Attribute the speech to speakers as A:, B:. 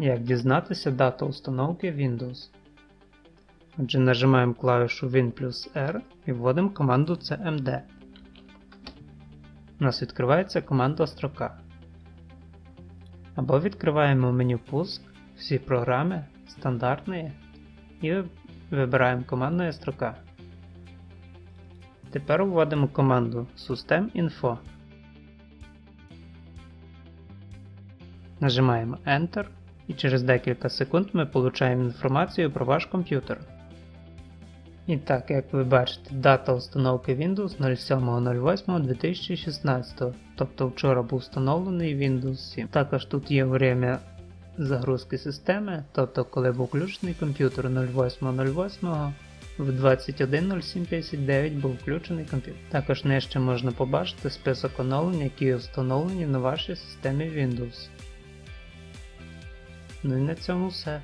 A: Як дізнатися дату установки Windows. Отже, нажимаємо клавішу Win плюс R і вводимо команду cmd. У нас відкривається команда строка. Або відкриваємо меню Пуск, всі програми, стандартні і вибираємо командна строка. Тепер вводимо команду system.info. Нажимаємо Enter і через декілька секунд ми получаємо інформацію про ваш комп'ютер. І так, як ви бачите, дата установки Windows 07.08.2016, тобто вчора був встановлений Windows 7. Також тут є время загрузки системи, тобто коли був включений комп'ютер 08.08 в 21.07.59 був включений комп'ютер. Також нижче можна побачити список оновлень, які встановлені на вашій системі Windows. Ну і на цьому все.